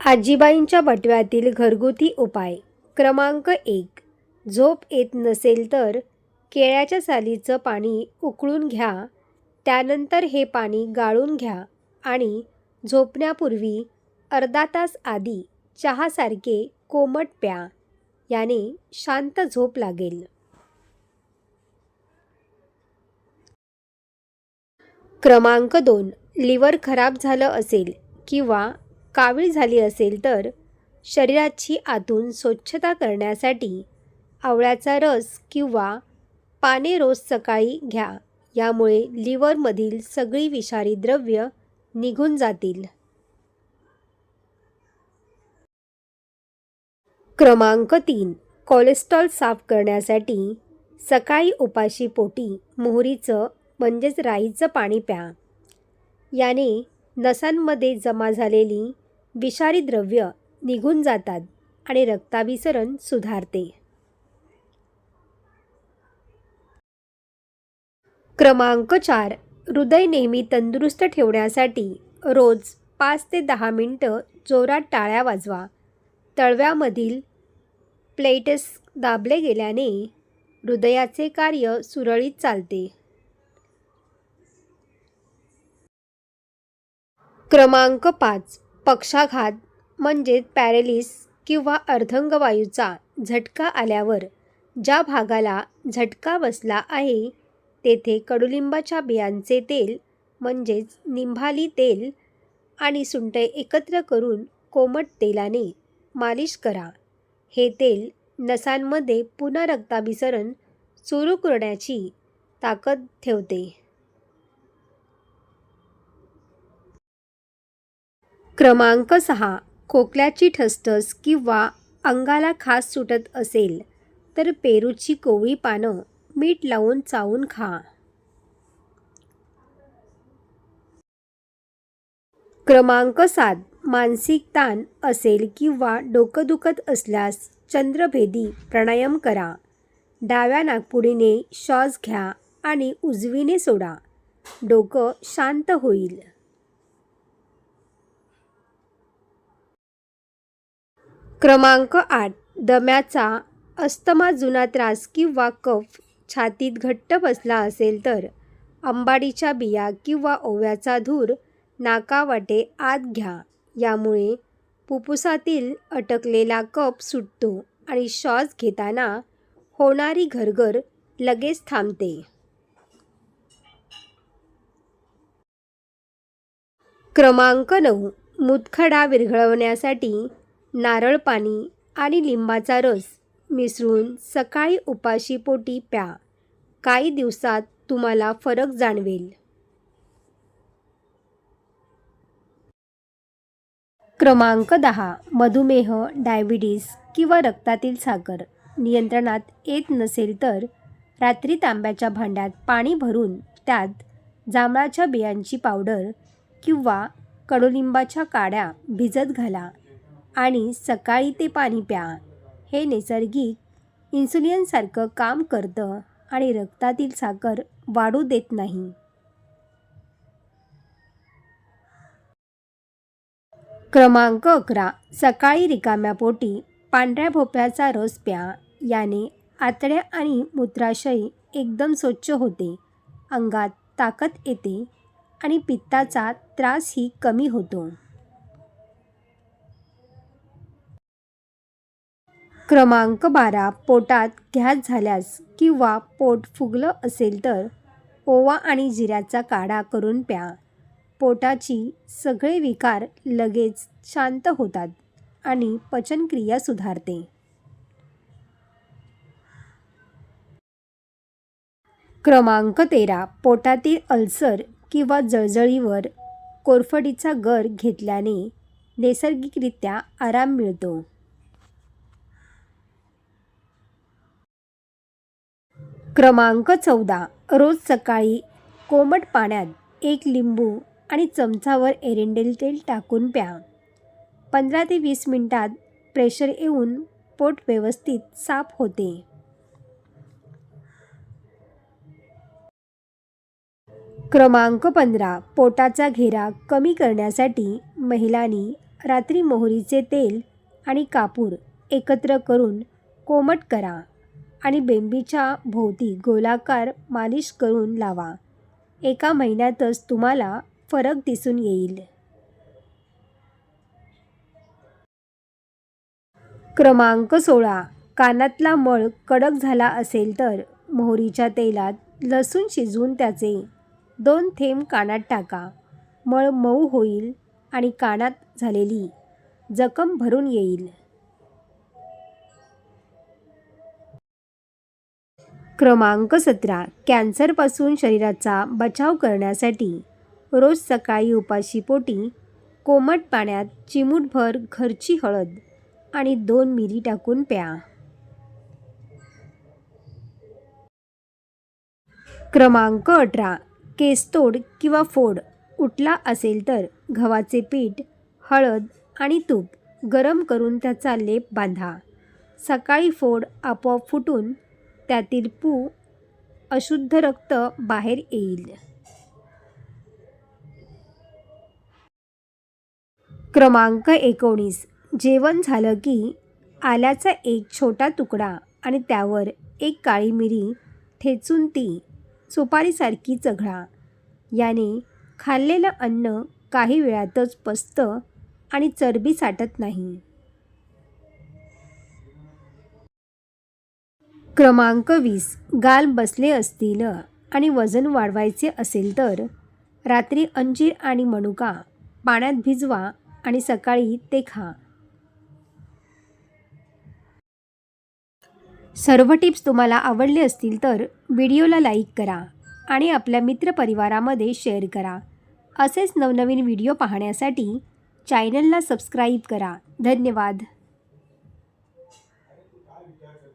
आजीबाईंच्या बटव्यातील घरगुती उपाय. क्रमांक एक. झोप येत नसेल तर केळ्याच्या सालीचं पाणी उकळून घ्या. त्यानंतर हे पाणी गाळून घ्या आणि झोपण्यापूर्वी अर्धा तास आधी चहासारखे कोमट प्या. याने शांत झोप लागेल. क्रमांक दोन. लिव्हर खराब झालं असेल किंवा कावीळ झाली असेल तर शरीराची आतून स्वच्छता करण्यासाठी आवळ्याचा रस किंवा पाने रोज सकाळी घ्या. यामुळे लिव्हरमधील सगळी विषारी द्रव्य निघून जातील. क्रमांक तीन. कोलेस्ट्रॉल साफ करण्यासाठी सकाळी उपाशी पोटी मोहरीचं म्हणजेच राईचं पाणी प्या. याने नसांमध्ये जमा झालेली विषारी द्रव्य निघून जातात आणि रक्ताभिसरण सुधारते. क्रमांक चार. हृदय नेहमी तंदुरुस्त ठेवण्यासाठी रोज पाच ते दहा मिनटं जोरात टाळ्या वाजवा. तळव्यामधील प्लेटस दाबले गेल्याने हृदयाचे कार्य सुरळीत चालते. क्रमांक पाच. पक्षाघात म्हणजेच पॅरेलिस किंवा अर्धंगवायूचा झटका आल्यावर ज्या भागाला झटका बसला आहे तेथे कडुलिंबाच्या बियांचे तेल म्हणजेच निंभाली तेल आणि सुंठ एकत्र करून कोमट तेलाने मालिश करा. हे तेल नसांमध्ये पुन्हा रक्ताभिसरण सुरू करण्याची ताकद ठेवते. क्रमांक सहा खोकल्याची ठसठस किंवा अंगाला खास सुटत असेल तर पेरूची कोवळी पानं मीठ लावून चावून खा. क्रमांक सात मानसिक ताण असेल किंवा डोकं दुखत असल्यास चंद्रभेदी प्राणायाम करा. डाव्या नागपुडीने श्वास घ्या आणि उजवीने सोडा. डोकं शांत होईल. क्रमांक आठ. दम्याचा अस्तमा जुना त्रास किंवा कफ छातीत घट्ट बसला असेल तर अंबाडीच्या बिया किंवा ओव्याचा धूर नाकावाटे आत घ्या. यामुळे फुफ्फुसातील अटकलेला कप सुटतो आणि श्वास घेताना होणारी घरघर लगेच थांबते. क्रमांक नऊ. मुतखडा विरघळवण्यासाठी नारळ पाणी आणि लिंबाचा रस मिसळून सकाळी उपाशी पोटी प्या. काही दिवसात तुम्हाला फरक जाणवेल. क्रमांक दहा. मधुमेह डायबिटीस किंवा रक्तातील साखर. नियंत्रणात येत नसेल तर रात्री तांब्याच्या भांड्यात पाणी भरून त्यात जांभळाच्या बियांची पावडर किंवा कडुलिंबाच्या काड्या भिजत घाला. आणि सकाळी ते पाणी प्या. हे नैसर्गिक इन्सुलिनसारखं काम करतं आणि रक्तातील साखर वाढू देत नाही. क्रमांक अकरा. सकाळी रिकाम्या पोटी पांढऱ्या भोपळ्याचा रस प्या. याने आतड्या आणि मूत्राशय एकदम स्वच्छ होते. अंगात ताकद येते आणि पित्ताचा त्रासही कमी होतो. क्रमांक बारा पोटात गॅस झाल्यास किंवा पोट फुगलं असेल तर ओवा आणि जिऱ्याचा काढा करून प्या. पोटाची सगळे विकार लगेच शांत होतात आणि पचनक्रिया सुधारते. क्रमांक तेरा. पोटातील अल्सर किंवा जळजळीवर कोरफडीचा गर घेतल्याने नैसर्गिकरित्या आराम मिळतो. क्रमांक चौदा. रोज सकाळी कोमट पाण्यात एक लिंबू आणि चमचावर एरिंडेल तेल टाकून प्या. पंधरा ते वीस मिनटात प्रेशर येऊन पोट व्यवस्थित साफ होते. क्रमांक पंधरा. पोटाचा घेरा कमी करण्यासाठी महिलांनी रात्री मोहरीचे तेल आणि कापूर एकत्र करून कोमट करा. आणि बेंबीच्या भोवती गोलाकार मालिश करून लावा. एका महिन्यातच तुम्हाला फरक दिसून येईल. क्रमांक सोळा. कानातला मळ कडक झाला असेल तर मोहरीच्या तेलात लसूण शिजवून त्याचे दोन थेंब कानात टाका. मळ मऊ होईल आणि कानात झालेली जखम भरून येईल. क्रमांक सतरा कॅन्सरपासून शरीराचा बचाव करण्यासाठी रोज सकाळी उपाशीपोटी कोमट पाण्यात चिमूटभर घरची हळद आणि दोन मिरी टाकून प्या. क्रमांक अठरा केसतोड किंवा फोड उठला असेल तर गव्हाचे पीठ हळद आणि तूप गरम करून त्याचा लेप बांधा. सकाळी फोड आपोआप फुटून त्यातील पू अशुद्ध रक्त बाहेर येईल. क्रमांक एकोणीस. जेवण झालं की आल्याचा एक छोटा तुकडा आणि त्यावर एक काळी मिरी ठेचून ती सुपारीसारखी चघळा. याने खाल्लेलं अन्न काही वेळातच पचतं आणि चरबी साठत नाही. क्रमांक वीस. गाल बसले असतील आणि वजन वाढवायचे असेल तर रात्री अंजीर आणि मनुका. पाण्यात भिजवा आणि सकाळी ते खा. सर्व टिप्स तुम्हाला आवडले असतील तर व्हिडिओला लाईक करा आणि आपल्या मित्रपरिवारामध्ये शेअर करा. असेच नवनवीन व्हिडिओ पाहण्यासाठी चॅनलला सबस्क्राईब करा. धन्यवाद.